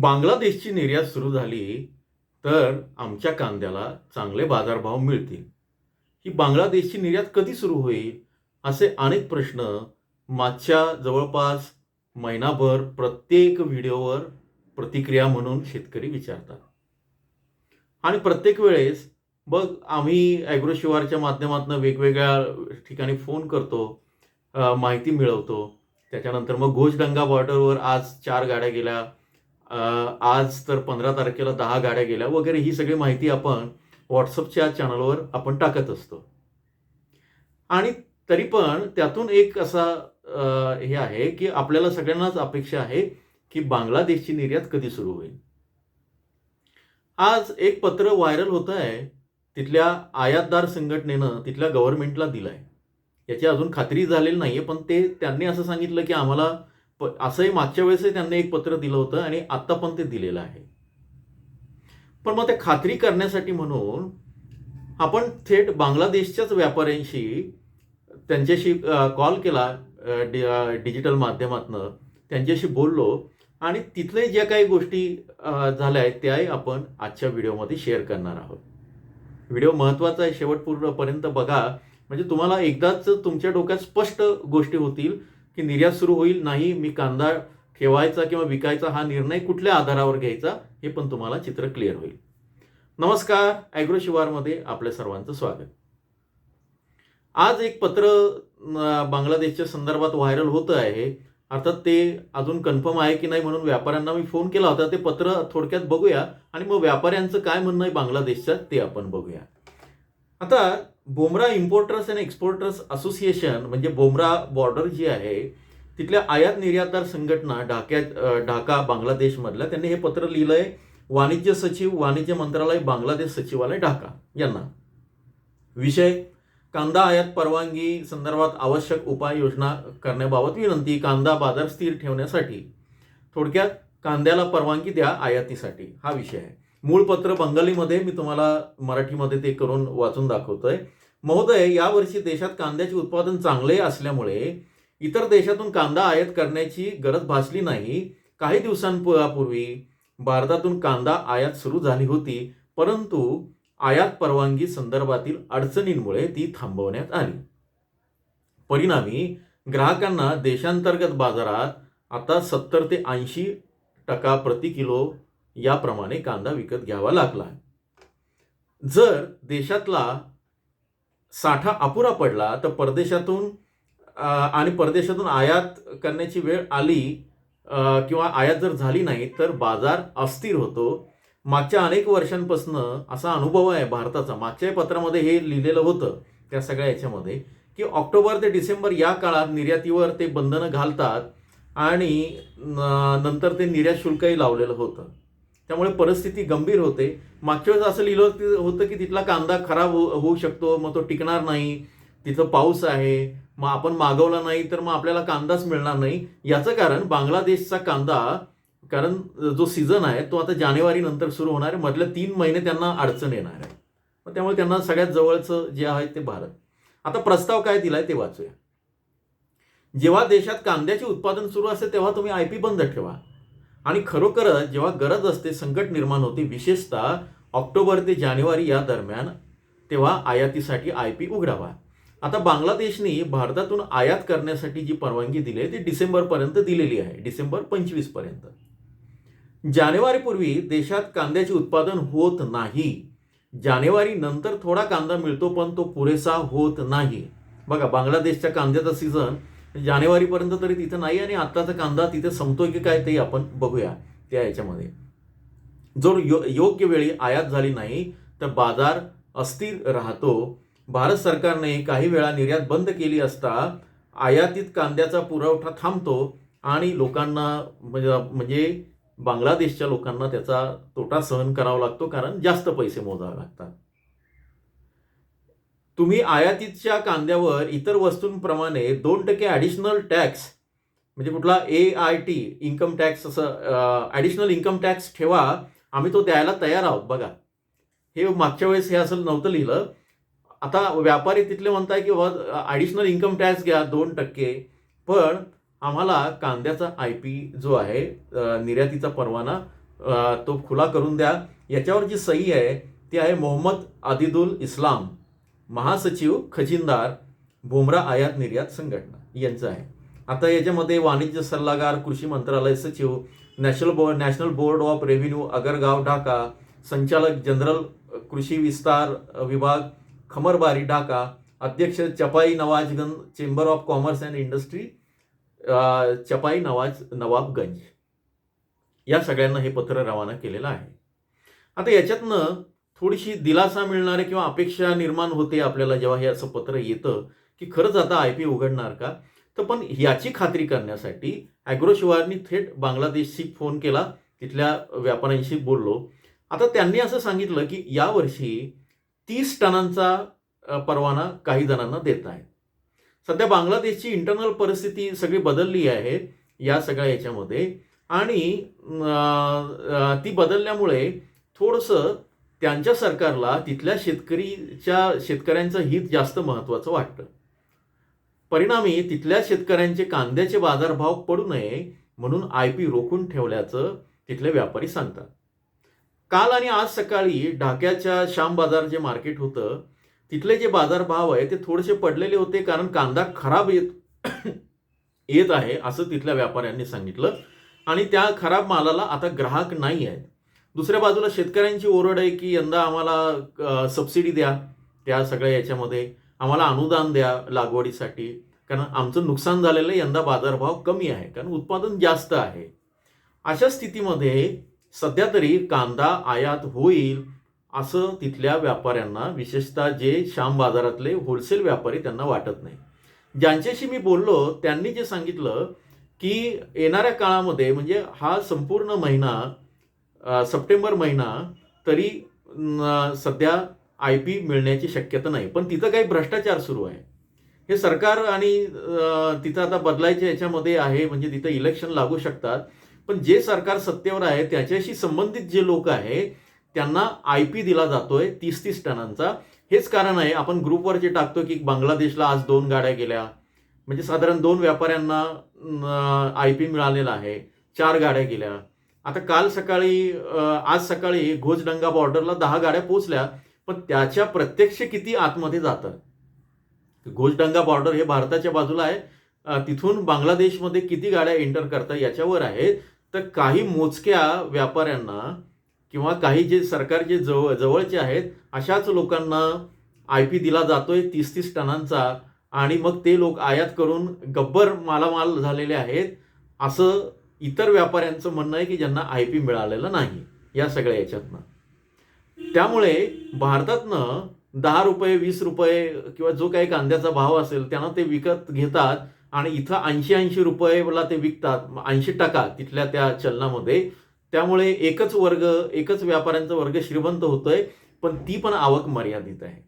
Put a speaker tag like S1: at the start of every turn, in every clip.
S1: बांगलादेशची निर्यात सुरू झाली तर आमच्या कांद्याला चांगले बाजारभाव मिळतील. ही बांगलादेशची निर्यात कधी सुरू होईल असे अनेक प्रश्न मागच्या जवळपास महिनाभर प्रत्येक व्हिडिओवर प्रतिक्रिया म्हणून शेतकरी विचारतात. आणि प्रत्येक वेळेस बघ आम्ही ॲग्रोशिवारच्या माध्यमातून वेगवेगळ्या ठिकाणी फोन करतो माहिती मिळवतो. त्याच्यानंतर मग घोषडंगा बॉर्डरवर आज चार गाड्या गेल्या आज तर पंधरा तारखेला दहा गाड्या गेल्या. वगैरे ही सगळी माहिती आपण व्हॉट्सअपच्या चॅनलवर आपण टाकत असतो. आणि तरी पण त्यातून एक असा हे आहे की आपल्याला सगळ्यांनाच अपेक्षा आहे की बांगलादेशची निर्यात कधी सुरू होईल. आज एक पत्र व्हायरल होत आहे. तिथल्या आयातदार संघटनेनं तिथल्या गव्हर्नमेंटला दिलंय. याची अजून खात्री झालेली नाहीये पण ते त्यांनी असं सांगितलं की आम्हाला प- असंही मागच्या वेळेसही त्यांनी एक पत्र दिलं होतं आणि आत्ता पण ते दिलेलं आहे. पण मग ते खात्री करण्यासाठी म्हणून आपण थेट बांगलादेशच्याच व्यापाऱ्यांशी त्यांच्याशी कॉल केला डि डिजिटल माध्यमातनं. त्यांच्याशी बोललो आणि तिथले ज्या काही गोष्टी झाल्या आहेत त्याही आपण आजच्या व्हिडिओमध्ये शेअर करणार आहोत. व्हिडिओ महत्त्वाचा आहे शेवटपूर्णपर्यंत बघा. म्हणजे तुम्हाला एकदाच तुमच्या डोक्यात स्पष्ट गोष्टी होतील. की निर्यात सुरू होईल नाही मी कांदा ठेवायचा किंवा विकायचा हा निर्णय कुठल्या आधारावर घ्यायचा हे पण तुम्हाला चित्र क्लिअर होईल. नमस्कार ॲग्रो शिवारमध्ये आपल्या सर्वांचं स्वागत. आज एक पत्र बांगलादेशच्या संदर्भात व्हायरल होतं आहे. अर्थात ते अजून कन्फर्म आहे की नाही म्हणून व्यापाऱ्यांना मी फोन केला होता. ते पत्र थोडक्यात बघूया आणि मग व्यापाऱ्यांचं काय म्हणणं आहे बांगलादेशचं ते आपण बघूया. आता Bomra importers and exporters association म्हणजे बोमरा बॉर्डर जी आहे तिथल्या आयात निर्यातदार संघटना ढाक्यात ढाका बांगलादेशमधल्या त्यांनी हे पत्र लिहिलंय वाणिज्य सचिव वाणिज्य मंत्रालय बांगलादेश सचिवालय ढाका यांना. विषय कांदा आयात परवानगी संदर्भात आवश्यक उपाययोजना करण्याबाबत विनंती कांदा बाजार स्थिर ठेवण्यासाठी. थोडक्यात कांद्याला परवानगी द्या आयातीसाठी हा विषय आहे. मूळ पत्र बंगालीमध्ये मी तुम्हाला मराठीमध्ये ते करून वाचून दाखवतोय. महोदय यावर्षी देशात कांद्याचे उत्पादन चांगले असल्यामुळे इतर देशातून कांदा आयात करण्याची गरज भासली नाही. काही दिवसांपूर्वी भारतातून कांदा आयात सुरू झाली होती परंतु आयात परवानगी संदर्भातील अडचणींमुळे ती थांबवण्यात आली. परिणामी ग्राहकांना देशांतर्गत बाजारात आता सत्तर ते ऐंशी टका प्रति किलो याप्रमाणे कांदा विकत घ्यावा लागला. जर देशातला साठा अपुरा पडला तर परदेशातून आणि परदेशातून आयात करण्याची वेळ आली किंवा आयात जर झाली नाही तर बाजार अस्थिर होतो. मागच्या अनेक वर्षांपासून असा अनुभव आहे भारताचा. मागच्याही पत्रामध्ये हे लिहिलेलं होतं त्या सगळ्या याच्यामध्ये की ऑक्टोबर ते डिसेंबर या काळात निर्यातीवर ते बंधनं घालतात आणि नंतर ते निर्यात शुल्कही लावलेलं होतं. त्यामुळे परिस्थिती गंभीर होते. मागच्या वेळेस असं लिहिलं होतं- की तिथला कांदा खराब हो- होऊ शकतो मग तो टिकणार नाही तिथं पाऊस आहे मग आपण मागवला नाही तर मग आपल्याला कांदाच मिळणार नाही. याचं कारण बांगलादेशचा कांदा कारण जो सीझन आहे तो आता जानेवारी नंतर सुरू होणार आहे. मधले तीन महिने त्यांना अडचण येणार आहे. मग त्यामुळे त्यांना सगळ्यात जवळचं जे आहे ते भारत. आता प्रस्ताव काय दिलाय ते वाचूया. जेव्हा देशात कांद्याचे उत्पादन सुरू असते तेव्हा तुम्ही आय पी बंद ठेवा. आणि खरोखरच जेव्हा गरज असते संकट निर्माण होते विशेषतः ऑक्टोबर ते जानेवारी या दरम्यान तेव्हा आयातीसाठी आय पी उघडावा. आता बांगलादेशने भारतातून आयात करण्यासाठी जी परवानगी दिली आहे ती डिसेंबरपर्यंत दिलेली आहे डिसेंबर पंचवीसपर्यंत. जानेवारीपूर्वी देशात कांद्याचे उत्पादन होत नाही. जानेवारी नंतर थोडा कांदा मिळतो पण तो पुरेसा होत नाही. बघा बांगलादेशच्या कांद्याचा सीझन जानेवारीपर्यंत तरी तिथं नाही आणि आत्ताचा कांदा तिथे संपतोय की काय ते आपण बघूया त्या याच्यामध्ये. जर यो योग्य वेळी आयात झाली नाही तर बाजार अस्थिर राहतो. भारत सरकारने काही वेळा निर्यात बंद केली असता आयातीत कांद्याचा पुरवठा थांबतो आणि लोकांना म्हणजे म्हणजे बांगलादेशच्या लोकांना त्याचा तोटा सहन करावा लागतो कारण जास्त पैसे मोजावे लागतात. तुम्ही आयातीच्या कांद्यावर इतर वस्तूंप्रमाणे दोन टक्के ॲडिशनल टॅक्स म्हणजे कुठला A I T income tax असं ॲडिशनल इन्कम टॅक्स ठेवा. आम्ही तो द्यायला तयार आहोत. बघा. हे मागच्या वेळेस हे असं नव्हतं लिहिलं. आता व्यापारी तिथले म्हणताय की ॲडिशनल इन्कम टॅक्स घ्या दोन टक्के. पण आम्हाला कांद्याचा आय पी जो आहे निर्यातीचा परवाना तो खुला करून द्या. याच्यावर जी सही आहे ती आहे मोहम्मद आदिदुल इस्लाम. महासचिव खजिनदार भोमरा आयात निर्यात संघटना यांचं आहे. आता याच्यामध्ये वाणिज्य सल्लागार कृषी मंत्रालय सचिव national board national board of revenue Agargaon Dhaka संचालक जनरल कृषी विस्तार विभाग खमरबारी ढाका अध्यक्ष Chapai Nawabganj chamber of commerce and industry Chapai Nawaz Nawabganj. या सगळ्यांना हे पत्र रवाना केलेलं आहे. आता याच्यातनं थोडीशी दिलासा मिळणारे किंवा अपेक्षा निर्माण होते आपल्याला जेव्हा हे असं पत्र येतं की खरंच आता आय पी उघडणार का? तर पण याची खात्री करण्यासाठी ॲग्रोशिवारनी थेट बांगलादेशशी फोन केला तिथल्या व्यापाऱ्यांशी बोललो. आता त्यांनी असं सांगितलं की यावर्षी तीस टनांचा परवाना काही जणांना देत आहे सध्या बांगलादेशची इंटरनल परिस्थिती सगळी बदलली आहे या सगळ्या याच्यामध्ये. आणि ती बदलल्यामुळे थोडंसं त्यांच्या सरकारला तिथल्या शेतकरीच्या शेतकऱ्यांचं हित जास्त महत्त्वाचं वाटतं. परिणामी तिथल्या शेतकऱ्यांचे कांद्याचे बाजारभाव पडू नये म्हणून आय पी रोखून ठेवल्याचं तिथले व्यापारी सांगतात. काल आणि आज सकाळी ढाक्याच्या श्याम बाजार जे मार्केट होतं तिथले जे बाजारभाव आहे ते थोडेसे पडलेले होते कारण कांदा खराब येत येत आहे असं तिथल्या व्यापाऱ्यांनी सांगितलं आणि त्या खराब मालाला आता ग्राहक नाही आहेत. दुसऱ्या बाजूला शेतकऱ्यांची ओरड आहे की यंदा आम्हाला सबसिडी द्या त्या सगळ्या याच्यामध्ये. आम्हाला अनुदान द्या लागवडीसाठी. कारण आमचं नुकसान झालेलं आहे, यंदा बाजारभाव कमी आहे. कारण उत्पादन जास्त आहे. अशा स्थितीमध्ये सध्या तरी कांदा आयात होईल असं तिथल्या व्यापाऱ्यांना विशेषतः जे श्याम बाजारातले होलसेल व्यापारी त्यांना वाटत नाही. ज्यांच्याशी मी बोललो त्यांनी जे सांगितलं की येणाऱ्या काळामध्ये म्हणजे हा संपूर्ण महिना सप्टेंबर महिना तरी सध्या आय पी मिळण्याची शक्यता नाही. पण तिथं काही भ्रष्टाचार सुरू आहे. हे सरकार आणि तिथं आता बदलायच्या याच्यामध्ये आहे म्हणजे तिथं इलेक्शन लागू शकतात. पण जे सरकार सत्तेवर आहे त्याच्याशी संबंधित जे लोक आहे त्यांना आय पी दिला जातोय तीस तीस टनांचा. हेच कारण आहे आपण ग्रुपवर जे टाकतो की बांगलादेशला आज दोन गाड्या गेल्या. म्हणजे साधारण दोन व्यापाऱ्यांना आय पी मिळालेला आहे. चार गाड्या गेल्या. आता काल सकाळी आज सकाळी घोजडंगा बॉर्डरला दहा गाड्या पोहोचल्या पण त्याच्या प्रत्यक्ष किती आतमध्ये जातात? घोजडंगा बॉर्डर हे भारताच्या बाजूला आहे. तिथून बांगलादेशमध्ये किती गाड्या एंटर करतात याच्यावर आहेत तर काही मोजक्या व्यापाऱ्यांना किंवा काही जे सरकारचे जवळ जवळचे आहेत अशाच लोकांना आय पी दिला जातोय तीस तीस टनांचा आणि मग ते लोक आयात करून गब्बर मालामाल झालेले आहेत. असं इतर व्यापाऱ्यांचं म्हणणं आहे की ज्यांना आय पी मिळालेलं नाही या सगळ्या याच्यातनं. त्यामुळे भारतातनं दहा रुपये वीस रुपये किंवा जो काही कांद्याचा भाव असेल त्यांना ते विकत घेतात आणि इथं ऐंशी ऐंशी रुपयेला ते विकतात. ऐंशी टका तिथल्या त्या चलनामध्ये. त्यामुळे एकच वर्ग एकच व्यापाऱ्यांचा वर्ग श्रीमंत होतोय पण ती पण आवक मर्यादित आहे.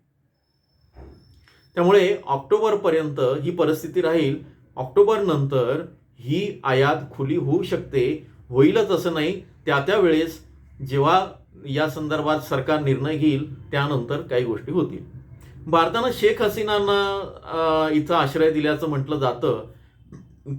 S1: त्यामुळे ऑक्टोबरपर्यंत ही परिस्थिती राहील. ऑक्टोबर नंतर ही आयात खुली होऊ शकते होईलच असं नाही. त्या त्या वेळेस जेव्हा या संदर्भात सरकार निर्णय घेईल त्यानंतर काही गोष्टी होतील. भारतानं शेख हसीनांना इथं आश्रय दिल्याचं म्हटलं जातं.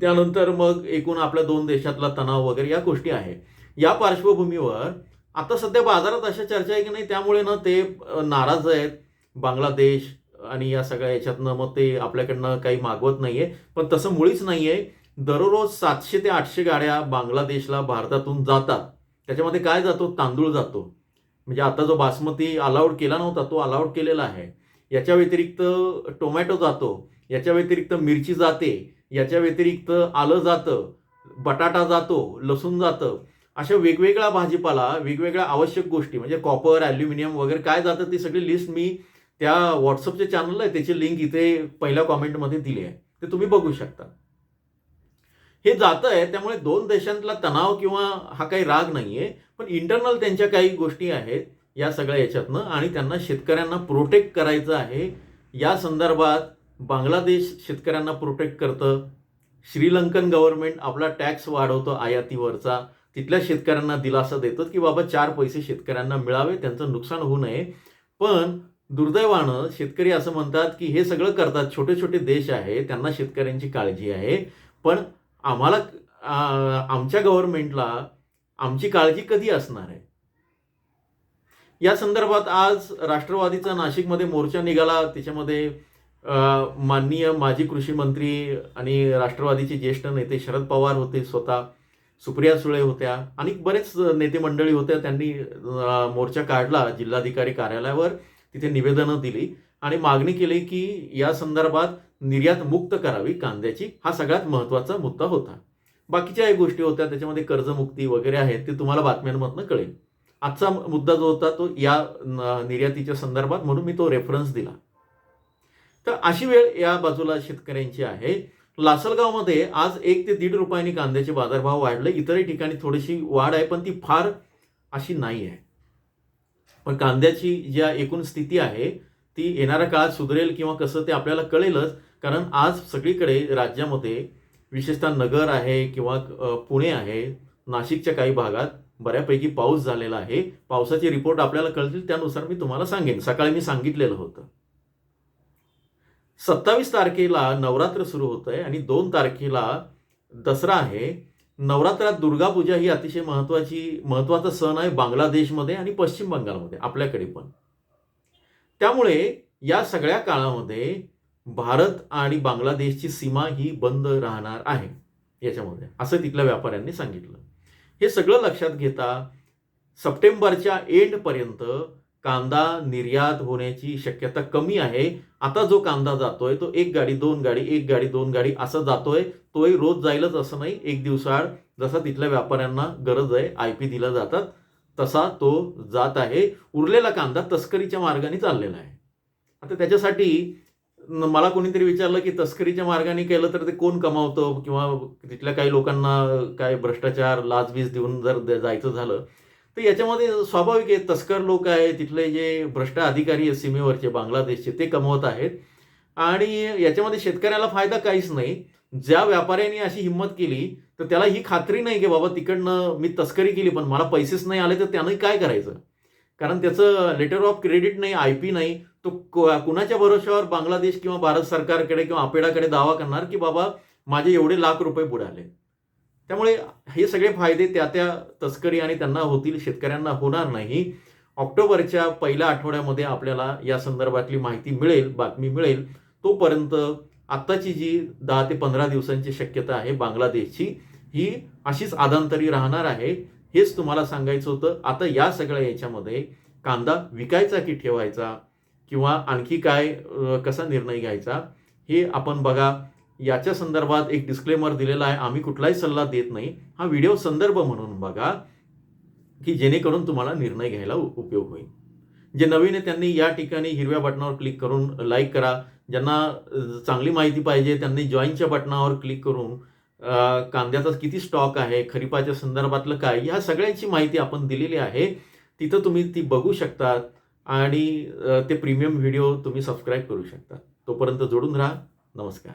S1: त्यानंतर मग एकूण आपल्या दोन देशातला तणाव वगैरे या गोष्टी आहे. या पार्श्वभूमीवर आता सध्या बाजारात अशा चर्चा आहे की नाही त्यामुळे ना ते नाराज आहेत. बांगलादेश आणि या सगळ्या याच्यातनं मग ते आपल्याकडनं काही मागवत नाही आहे पण तसं मुळीच नाही आहे दररोज सातशे ते आठशे गाड्या बांगलादेशला भारतातून जातात. त्याच्यामध्ये काय जातो? तांदूळ जातो. म्हणजे आता जो बासमती अलाउड केला नव्हता तो अलाउड केलेला आहे. याच्या व्यतिरिक्त टोमॅटो जातो. याच्या व्यतिरिक्त मिरची जाते. याच्या व्यतिरिक्त आलं जातं. बटाटा जातो. लसूण जातं. अशा वेगवेगळ्या भाजीपाला वेगवेगळ्या आवश्यक गोष्टी म्हणजे कॉपर ॲल्युमिनियम वगैरे काय जातं ती सगळी लिस्ट मी त्या व्हॉट्सअपचे चॅनल आहे. त्याची लिंक इथे पहिल्या कॉमेंटमध्ये दिली आहे. ते तुम्ही बघू शकता. हे जातं आहे त्यामुळे दोन देशांतला तणाव किंवा हा काही राग नाहीये पण इंटरनल त्यांच्या काही गोष्टी आहेत या सगळ्या याच्यातनं आणि त्यांना शेतकऱ्यांना प्रोटेक्ट करायचं आहे. या संदर्भात बांगलादेश शेतकऱ्यांना प्रोटेक्ट करतं. श्रीलंकन गव्हर्नमेंट आपला टॅक्स वाढवतो आयातीवरचा. तिथल्या शेतकऱ्यांना दिलासा देतं की बाबा चार पैसे शेतकऱ्यांना मिळावे त्यांचं नुकसान होऊ नये. पण दुर्दैवानं शेतकरी असं म्हणतात की हे सगळं करतात. छोटे छोटे देश आहे त्यांना शेतकऱ्यांची काळजी आहे. पण आम्हाला आमच्या गव्हर्नमेंटला आमची काळजी कधी असणार आहे? या संदर्भात आज राष्ट्रवादीचा नाशिकमध्ये मोर्चा निघाला. त्याच्यामध्ये माननीय माजी कृषी मंत्री आणि राष्ट्रवादीचे ज्येष्ठ नेते शरद पवार होते स्वतः सुप्रिया सुळे होत्या आणि बरेच नेते मंडळी होत्या. त्यांनी मोर्चा काढला जिल्हाधिकारी कार्यालयावर. तिथे निवेदनं दिली आणि मागणी केली की या संदर्भात निर्यात मुक्त करावी कांद्याची हा सगळ्यात महत्त्वाचा मुद्दा होता. बाकीच्या एक गोष्टी होत्या त्याच्यामध्ये कर्जमुक्ती वगैरे आहेत ते तुम्हाला बातम्यांमधनं कळेल. आजचा मुद्दा जो होता तो या निर्यातीच्या संदर्भात म्हणून मी तो रेफरन्स दिला. तर अशी वेळ या बाजूला शेतकऱ्यांची आहे. लासलगावमध्ये आज एक ते दीड रुपयांनी कांद्याचे बाजारभाव वाढले. इतरही ठिकाणी थोडीशी वाढ आहे पण ती फार अशी नाही आहे. पण कांद्याची ज्या एकूण स्थिती आहे ती येणाऱ्या काळात सुधरेल किंवा कसं ते आपल्याला कळेलच. कारण आज सगळीकडे राज्यामध्ये विशेषतः नगर आहे किंवा पुणे आहे नाशिकच्या काही भागात बऱ्यापैकी पाऊस झालेला आहे. पावसाचे रिपोर्ट आपल्याला कळतील त्यानुसार मी तुम्हाला सांगेन. सकाळी मी सांगितलेलं होतं. सत्तावीस तारखेला नवरात्र सुरू होत आहे आणि दोन तारखेला दसरा आहे. नवरात्रात दुर्गा पूजा ही अतिशय महत्वाची महत्त्वाचा सण आहे बांगलादेशमध्ये आणि पश्चिम बंगालमध्ये आपल्याकडे पण. त्यामुळे या सगळ्या काळामध्ये भारत आणि बांगलादेशची सीमा ही बंद राहणार आहे याच्यामध्ये. असं तिथल्या व्यापाऱ्यांनी सांगितलं. हे सगळं लक्षात घेता सप्टेंबरच्या एंडपर्यंत कांदा निर्यात होण्याची शक्यता कमी आहे. आता जो कांदा जातोय तो एक गाडी दोन गाडी एक गाडी दोन गाडी असं जातोय तोही रोज जाईलच असं नाही. एक दिवसाआड जसा तिथल्या व्यापाऱ्यांना गरज आहे आय पी दिला जातात तसा तो जात आहे. उरलेला कांदा तस्करीच्या मार्गाने चाललेला आहे. आता त्याच्यासाठी मला कोणीतरी विचारलं की तस्करीच्या मार्गाने केलं तर ते कोण कमावतं? किंवा तिथल्या काही लोकांना काय भ्रष्टाचार लाचबीज देऊन जर द- जायचं झालं तर याच्यामध्ये स्वाभाविक आहे तस्कर लोक आहे तिथले जे भ्रष्ट अधिकारी आहेत सीमेवरचे बांगलादेशचे ते कमवत आहेत. आणि याच्यामध्ये शेतकऱ्याला फायदा काहीच नाही. ज्या व्यापाऱ्यांनी अशी हिंमत केली तर त्याला ही खात्री नाही की बाबा तिकडनं मी तस्करी केली पण मला पैसेच नाही आले तर त्यानं काय करायचं? कारण त्याचं लेटर ऑफ क्रेडिट नाही आय पी नाही तो कुणाच्या भरोश्यावर बांगलादेश किंवा भारत सरकारकडे किंवा आपेडाकडे दावा करणार की बाबा माझे एवढे लाख रुपये बुडाले त्यामुळे हे सगळे फायदे त्या त्या तस्करी आणि त्यांना होतील शेतकऱ्यांना होणार नाही. ऑक्टोबरच्या पहिल्या आठवड्यामध्ये आपल्याला या संदर्भातली माहिती मिळेल बातमी मिळेल. तोपर्यंत आत्ताची जी दहा ते पंधरा दिवसांची शक्यता आहे बांगलादेशची ही अशीच आदांतरी राहणार आहे. हेच तुम्हाला सांगायचं होतं. आता या सगळ्या याच्यामध्ये कांदा विकायचा की ठेवायचा? किंवा आणखी काय कसा निर्णय घ्यायचा हे आपण बघा. याच्या संदर्भात एक डिस्क्लेमर दिलेला आहे. आम्ही कुठलाही सल्ला देत नाही. हा व्हिडिओ संदर्भ म्हणून बघा की जेणेकरून तुम्हाला निर्णय घ्यायला उपयोग होईल. जे नवीन आहे त्यांनी या ठिकाणी हिरव्या बटनावर क्लिक करून लाईक करा. ज्यांना चांगली माहिती पाहिजे त्यांनी जॉईनच्या बटनावर क्लिक करून कांद्याचा किती स्टॉक आहे खरीपाच्या संदर्भातलं काय ह्या सगळ्यांची माहिती आपण दिलेली आहे. तिथं तुम्ही ती बघू शकतात. आणि ते प्रीमियम व्हिडिओ तुम्ही सबस्क्राईब करू शकता. तोपर्यंत जोडून राहा. नमस्कार.